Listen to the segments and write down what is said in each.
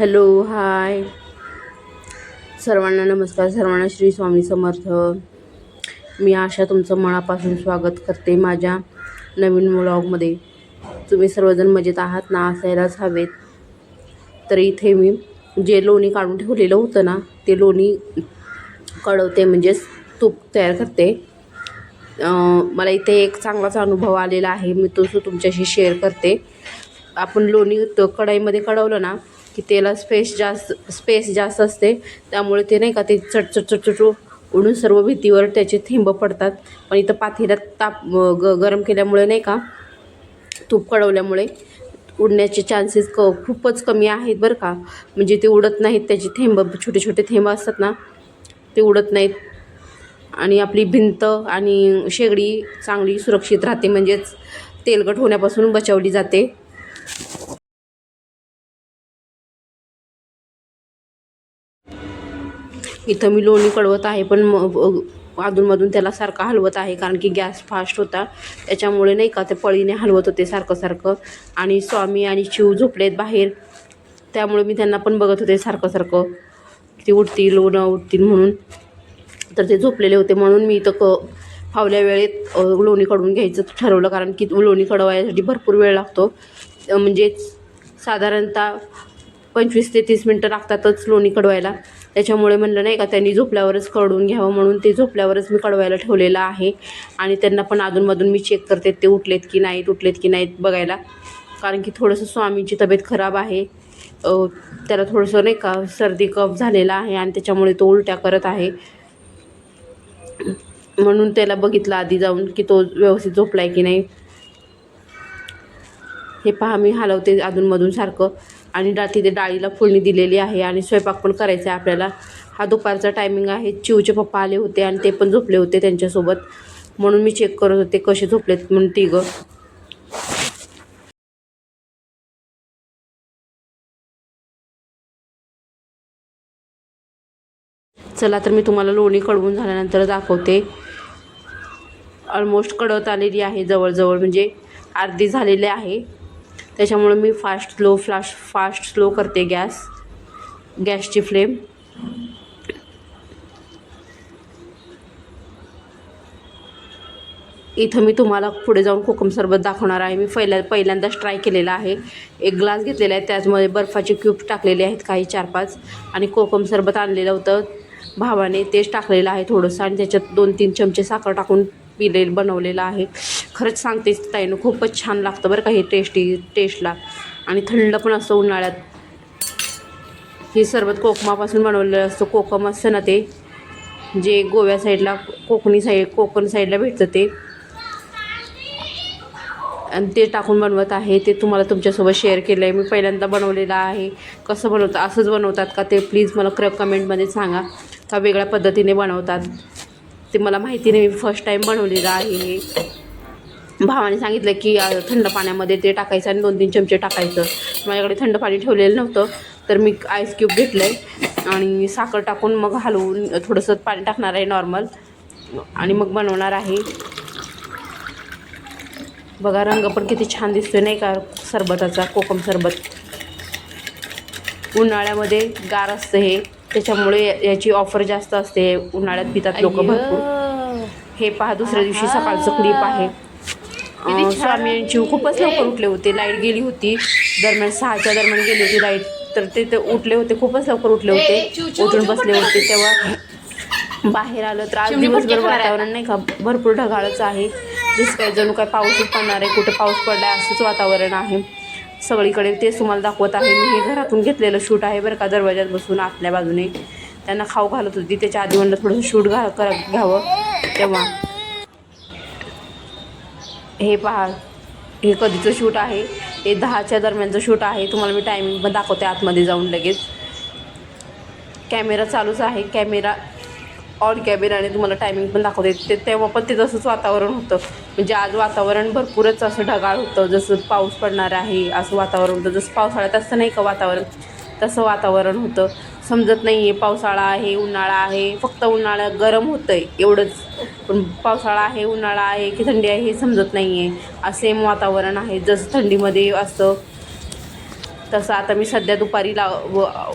Hello hi. सर्वांना नमस्कार सर्वांना श्री स्वामी समर्थ. मी आशा तुमचं मनापासून स्वागत करते माझ्या नवीन ब्लॉगमध्ये तुम्ही सर्वजण मजेत आहात ना असायलाच हवेत. तर इथे मी जे लोणी काढून ठेवलेलं होतं ना ते लोणी कळवते म्हणजेच तूप तयार करते. मला इथे एक चांगलाच अनुभव आलेला आहे मी तो तुमच्याशी शेअर करते. आपण लोणी कढाईमध्ये कढईमध्ये कढवलं ना की त्याला स्पेस जास्त स्पेस जास्त असते. त्यामुळे ते नाही का ते चटचट चटचट उडून सर्व भीतीवर त्याचे थेंब पडतात. पण इथं पातेल्यात ताप ग गरम केल्यामुळे नाही का तूप कडवल्यामुळे उडण्याचे चान्सेस क खूपच कमी आहेत बरं का. म्हणजे ते उडत नाहीत त्याचे थेंब छोटे छोटे थेंब असतात ना ते उडत नाहीत. आणि आपली भिंत आणि शेगडी चांगली सुरक्षित राहते. म्हणजेच तेलकट होण्यापासून बचावली जाते. इथं मी लोणी कळवत आहे पण म- अधूनमधून त्याला सारखं हलवत आहे कारण की गॅस फास्ट होता. त्याच्यामुळे नाही का ते पळीने हलवत होते सारखं सारखं. आणि स्वामी आणि शिव झोपलेत बाहेर. त्यामुळे मी त्यांना पण बघत होते सारखं सारखं. ती उठतील न उठतील म्हणून. तर ते झोपलेले होते म्हणून मी इथं क फावल्या वेळेत लोणी काढून घ्यायचं ठरवलं कारण की लोणी कडवायसाठी भरपूर वेळ लागतो. म्हणजे म्हणजेच साधारणतः पंचवीस ते तीस मिनटं लागतातच लोणी कडवायला. त्याच्यामुळे म्हणलं नाही का त्यांनी झोपल्यावरच कळून घ्यावं म्हणून ते झोपल्यावरच मी कळवायला ठेवलेलं आहे. आणि त्यांना पण अधूनमधून मी चेक करते ते उठलेत की नाहीत उठलेत की नाहीत बघायला. कारण की थोडंसं स्वामींची तब्येत खराब आहे. त्याला थोडंसं नाही का सर्दी कफ झालेला आहे आणि त्याच्यामुळे तो उलट्या करत आहे. म्हणून त्याला बघितलं आधी जाऊन की तो व्यवस्थित झोपलाय की नाही. हे पहा मी हलवते अधूनमधून सारखं. आणि डा तिथे डाळीला फोडणी दिलेली आहे आणि स्वयंपाक पण करायचा आहे आपल्याला. हा दुपारचा टायमिंग आहे. चिवचे पप्पा आले होते आणि ते पण झोपले होते त्यांच्यासोबत. म्हणून मी चेक करत होते कसे झोपलेत म्हणून तिघं. चला तर मी तुम्हाला लोणी कडवून झाल्यानंतर दाखवते. ऑलमोस्ट कडवत आलेली आहे जवळजवळ म्हणजे अर्धी झालेली आहे. त्याच्यामुळे मी fast slow flash fast slow करते गॅस गॅसची फ्लेम. इथं मी तुम्हाला पुढे जाऊन कोकम सरबत दाखवणार आहे. मी पहिल्या पहिल्यांदाच ट्राय केलेला आहे. एक ग्लास घेतलेला आहे. त्याचमध्ये बर्फाचे क्यूब टाकलेले आहेत काही चार पाच आणि कोकम सरबत आणलेलं होतं. भावाने तेच टाकलेलं आहे थोडंसं. आणि त्याच्यात दोन तीन चमचे साखर टाकून पिले बनवलेलं आहे. खरंच सांगते ताईनं खूपच छान लागतं बरं का हे टेस्टी टेस्टला आणि थंड पण असतं उन्हाळ्यात. हे सरबत कोकमापासून बनवलेलं असतं. कोकम असतं ना ते जे गोव्या साईडला कोकणी साईड कोकण साईडला भेटतं ते. आणि ते टाकून बनवत आहे. ते तुम्हाला तुमच्यासोबत शेअर केलं आहे मी पहिल्यांदा बनवलेलं आहे. कसं बनवतं असंच बनवतात का ते? प्लीज मला क्र कमेंटमध्ये सांगा. का वेगळ्या पद्धतीने बनवतात? ते मला माहिती नाही मी फर्स्ट टाईम बनवलेलं आहे. भावाने सांगितलं की थंड पाण्यामध्ये ते टाकायचं आणि दोन तीन चमचे टाकायचं. माझ्याकडे थंड पाणी ठेवलेलं नव्हतं तर मी आईस क्यूब घेतलं आहे आणि साखर टाकून मग हलवून थोडंसं पाणी टाकणार आहे नॉर्मल आणि मग बनवणार आहे. बघा रंग पण किती छान दिसतोय नाही का सरबताचा कोकम सरबत. उन्हाळ्यामध्ये गार असतं हे. त्याच्यामुळे याची ऑफर जास्त असते. उन्हाळ्यात पितात लोक भरपूर. हे पहा दुसऱ्या दिवशी सकाळचं क्लिप आहे. स्वामी चिव खूपच लवकर उठले होते. लाइट गेली होती. दरम्यान सहाच्या दरम्यान गेली होती लाइट. तर ते ते उठले होते खूपच लवकर उठले होते. उठून बसले होते तेव्हा. बाहेर आलं तर आज दिवसभर वातावरण नाही का? भरपूर ढगाळच आहे. जसं काही जणू काय पाऊसच पडणार आहे. कुठे पाऊस पडलाय असंच वातावरण आहे. सगळीकडे तेच तुम्हाला दाखवत आहे. मी हे घरातून घेतलेलं शूट आहे बरं का दरवाज्यात बसून आतल्या बाजूने. त्यांना खाऊ घालत होती. त्याच्या आधी म्हणलं थोडंसं शूट घा कर घ्यावं. तेव्हा. हे पहा. हे कधीचं शूट आहे? हे दहाच्या दरम्यानचं शूट आहे. तुम्हाला मी टायमिंग पण दाखवते आतमध्ये जाऊन लगेच. कॅमेरा चालूच आहे. कॅमेरा ऑन कॅबिन आणि तुम्हाला टायमिंग पण दाखवते. ते तेव्हा पण ते तसंच वातावरण होतं. म्हणजे आज वातावरण भरपूरच असं ढगाळ होतं. जसं पाऊस पडणार आहे असं वातावरण होतं. जसं पावसाळ्यात असं नाही का वातावरण तसं वातावरण होतं. समजत नाही आहे पावसाळा आहे उन्हाळा आहे. फक्त उन्हाळा गरम होतं आहे एवढंच. पण पावसाळा आहे उन्हाळा आहे की थंडी आहे हे समजत नाही आहे सेम वातावरण आहे. जसं थंडीमध्ये असतं तसं आता मी सध्या दुपारी लाव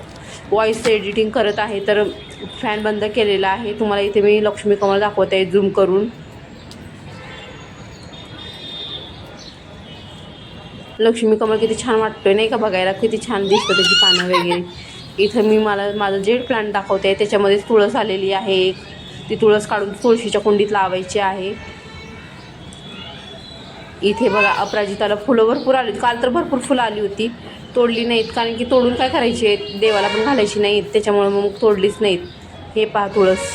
वॉईस एडिटिंग करत आहे तर फॅन बंद केलेला आहे. तुम्हाला इथे मी लक्ष्मी कमल दाखवत आहे झूम करून. लक्ष्मी कमल किती छान वाटतोय नाही का बघायला? किती छान दिसतं त्याची पानं वगैरे. इथं मी मला माझं जेड प्लांट दाखवते त्याच्यामध्ये तुळस आलेली आहे ती तुळस काढून तुळशीच्या कुंडीत लावायची आहे. इथे बघा अपराजिताला फुलं भरपूर आली काल तर भरपूर फुलं आली होती. तोडली नाहीत कारण की तोडून काय करायची? आहेत देवाला पण घालायची नाहीत त्याच्यामुळे मग तोडलीच नाहीत. हे पहा तुळस.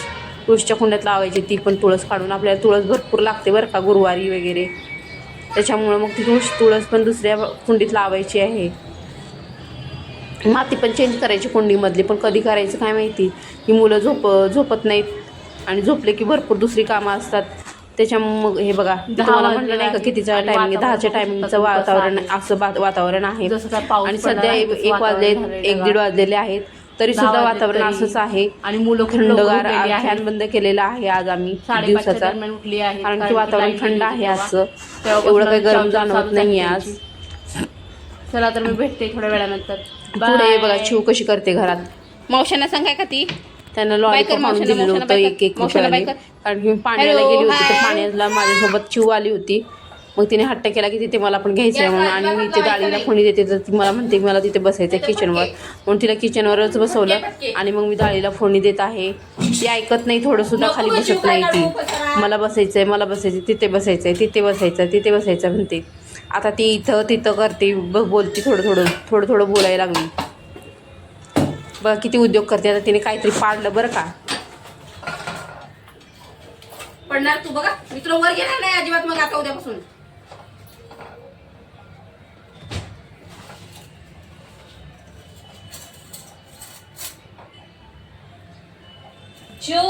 तुळशीच्या कुंड्यात लावायची ती पण तुळस काढून आपल्याला तुळस भरपूर लागते बरं का गुरुवारी वगैरे. त्याच्यामुळं मग ती तुळस तुळस पण दुसऱ्या कुंडीत लावायची आहे. माती पण चेंज करायची कुंडीमधली पण कधी करायचं काय माहिती? ही मुलं झोप झोपत नाहीत. आणि झोपले की भरपूर दुसरी कामं असतात. त्याच्यामुळे मग हे बघा तुम्हाला म्हटलं नाही का. कितीचं टायमिंग दहाच्या टायमिंगचं वातावरण. असं वातावरण आहे जसं काय पाऊस आणि सध्या एक एक वाजले एक. दीड वाजलेले आहेत तरी सुद्धा वातावरण. असंच आहे आणि मुलं थंडगार. फॅन बंद केलेला आहे आज आम्ही दिवसाचा दरम्यान उठली आहे कारण की वातावरण थंड आहे तेव्हा. एवढं काही गरम जाणवत नाही आज. चला तर मी भेटते थोड्या वेळानंतर पुढे. बघा चिव कशी करते घरात मावशांना सांगाय का ती त्यांना लॉलीपॉप कर आणून दिलेलं होतं कर. एक एक कारण की मी पाण्याला गेली होती तर. पाण्याला माझ्यासोबत चिव आली होती. मग तिने हट्ट केला की तिथे मला पण घ्यायचं आहे म्हणून. आणि मी ते डाळीला कोणी देते तर ती मला म्हणते मला तिथे बसायचं आहे किचनवर म्हणून तिला किचनवरच बसवलं. आणि मग मी डाळीला फोडणी देत आहे. ती ऐकत नाही थोडं सुद्धा खाली बसत नाही ती मला बसायचं आहे मला बसायचं तिथे बसायचं आहे तिथे बसायचं आहे, तिथे बसायचं म्हणते. आता ती इथं तिथं करते ब बोलते थोडं थोडं थोडं थोडं बोलायला लागली. बघा किती उद्योग करते. आता तिने काहीतरी पाडलं बरं का. पडणार तू बघा. मी तुला वर घेणार नाही अजिबात मग आता उद्यापासून. जो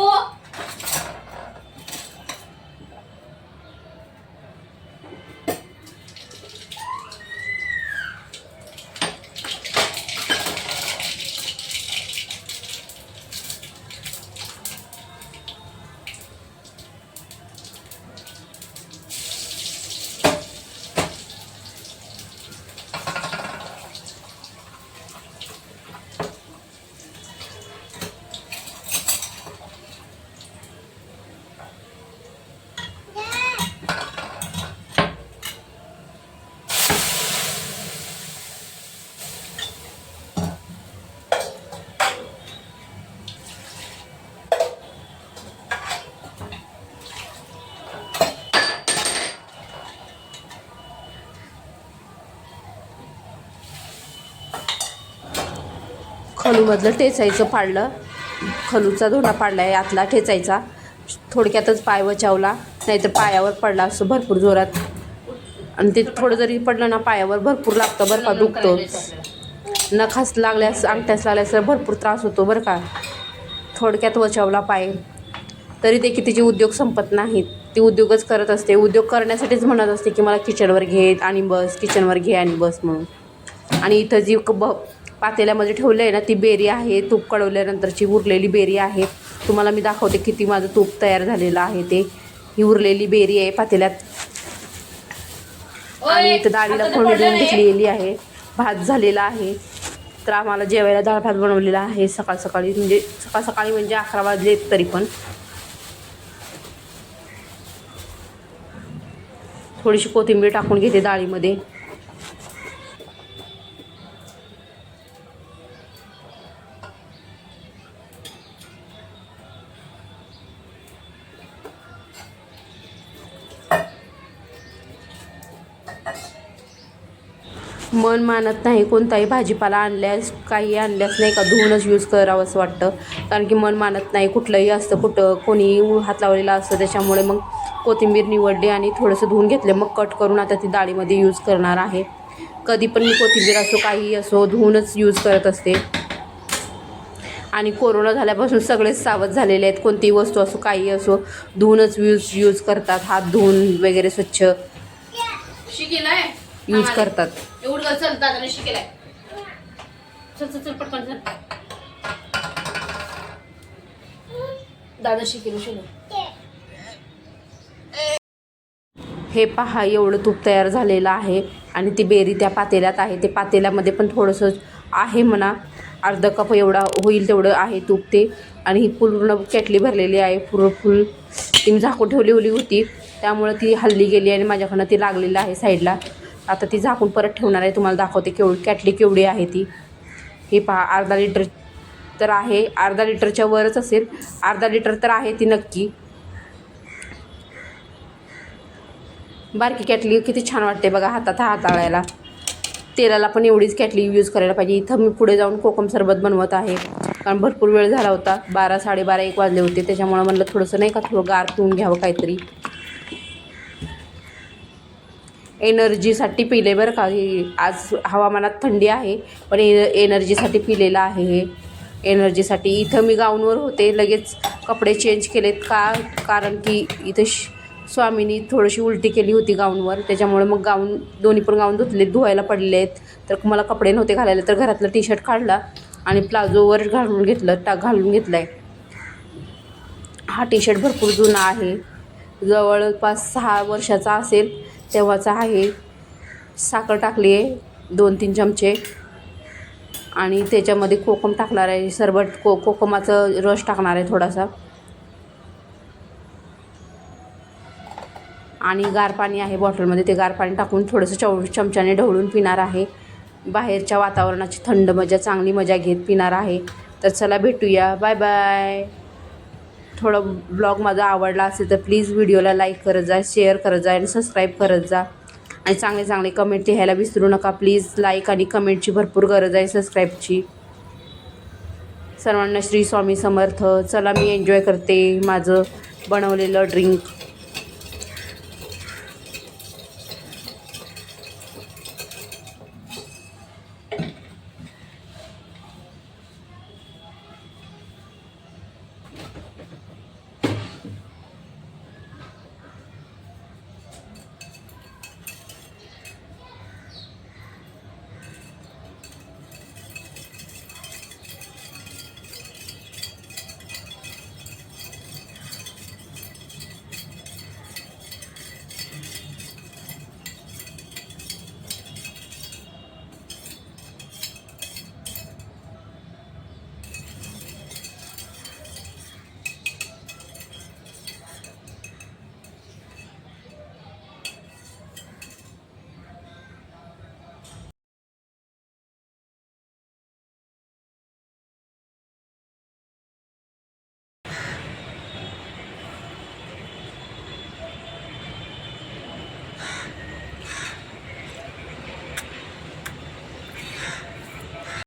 खलूमधलं ठेचायचं पाडलं. खलूचा धोंडा पाडला आहे आतला ठेचायचा. थोडक्यातच पाय बचावला नाहीतर पायावर पडला असं भरपूर जोरात. आणि ते थोडं जरी पडलं ना पायावर भरपूर लागतं बरं का दुखतो. नखास लागल्यास अंगठ्यास लागल्यास तर भरपूर त्रास होतो बरं का. थोडक्यात बचावला पाय. तरी देखील तिचे उद्योग संपत नाहीत. ती उद्योगच करत असते. उद्योग करण्यासाठीच म्हणत असते की मला किचनवर घे आणि बस किचनवर घे आणि बस म्हणून. आणि इथं जी क- ब पातेल्यामध्ये ठेवलं आहे ना ती बेरी आहे तूप कळवल्यानंतरची उरलेली बेरी आहे. तुम्हाला मी दाखवते किती माझं तूप तयार झालेलं आहे ते. ही उरलेली बेरी आहे पातेल्यात. आणि इथं डाळीला फोडणी देऊन घेतलेली आहे. भात झालेला आहे. तर आम्हाला जेवायला डाळ भात बनवलेला आहे सकाळ सकाळी. म्हणजे सकाळ सकाळी म्हणजे अकरा वाजले तरी पण. थोडीशी कोथिंबीर टाकून घेते डाळीमध्ये. मन मानत नाही कोणताही भाजीपाला आणल्यास काही आणल्यास नाही का धुवूनच यूज करावं असं वाटतं. कारण की मन मानत नाही कुठलंही असतं कुठं कोणी हात लावलेला असतं त्याच्यामुळे मग कोथिंबीर निवडली आणि थोडंसं धुवून घेतले मग कट करून आता ती डाळीमध्ये यूज करणार आहे. कधी पण मी कोथिंबीर असो काहीही असो धुवूनच यूज करत असते. आणि कोरोना झाल्यापासून सगळेच सावध झालेले आहेत. कोणतीही वस्तू असो काही असो धुवूनच यूज यूज करतात. हात धुवून वगैरे स्वच्छ यूज करतात. एवढं चल दादाने शिकेलाय चल चल चल पटकन चल. दादा शिकेल शिकलो हे पहा एवढं तूप तयार झालेलं आहे आणि ती बेरी त्या पातेल्यात आहे. ते पातेल्यामध्ये पण थोडंसं आहे म्हणा. अर्धा कप एवढा होईल तेवढं आहे तूप ते. आणि ही पूर्ण केटली भरलेली आहे. पूर्ण फुल ती मी झाकून ठेवली होती. त्यामुळं ती हल्ली गेली आणि माझ्याकडनं ती लागलेलं आहे साईडला. आता ती झाकून परत ठेवणार आहे. तुम्हाला दाखवते केवढी कॅटली केवढी आहे ती. हे पहा अर्धा लिटर तर आहे. अर्धा लिटरच्या वरच असेल. अर्धा लिटर तर आहे ती नक्की. बारकी कॅटली किती छान वाटते बघा हातात हाताळायला. तेलाला पण एवढीच कॅटली यूज करायला पाहिजे. इथं मी पुढे जाऊन कोकम सरबत बनवत आहे. कारण भरपूर वेळ झाला होता. बारा साडेबारा एक वाजले होते. त्याच्यामुळं म्हणलं थोडंसं नाही का थोडं गार पिऊन घ्यावं काहीतरी. एनर्जीसाठी पिले बरं का. हे आज हवामानात थंडी आहे पण एन एनर्जीसाठी पिलेलं आहे हे. एनर्जीसाठी इथं मी गाऊनवर होते लगेच कपडे चेंज केलेत का कारण की इथं श स्वामीनी थोडीशी उलटी केली होती गाऊनवर त्याच्यामुळे मग गाऊन दोन्ही पण गाऊन धुतले धुवायला पडले आहेत. तर मला कपडे नव्हते घालायला तर घरातलं टी शर्ट काढला आणि प्लाझोवर घालून घेतलं टाक घालून घेतला आहे हा टी शर्ट भरपूर जुना आहे. जवळपास सहा वर्षाचा असेल तेव्हाचा आहे साखर टाकली आहे दोन तीन चमचे. आणि त्याच्यामध्ये कोकम टाकणार आहे सरबत को कोकमाचं रस टाकणार आहे थोडासा. आणि गार पाणी आहे बॉटलमध्ये ते गार पाणी टाकून थोडंसं चव चमच्याने ढवळून पिणार आहे. बाहेरच्या वातावरणाची थंड मजा चांगली मजा घेत पिणार आहे. तर चला भेटूया. Bye bye. थोडं ब्लॉग माझा आवडला असेल तर प्लीज व्हिडिओला लाईक करत जा शेअर करत जा आणि सबस्क्राईब करत जा. आणि चांगले चांगले कमेंट लिहायला विसरू नका. प्लीज लाईक आणि कमेंटची भरपूर गरज आहे सबस्क्राईबची सर्वांना श्री स्वामी समर्थ. चला मी एन्जॉय करते माझं बनवलेलं ड्रिंक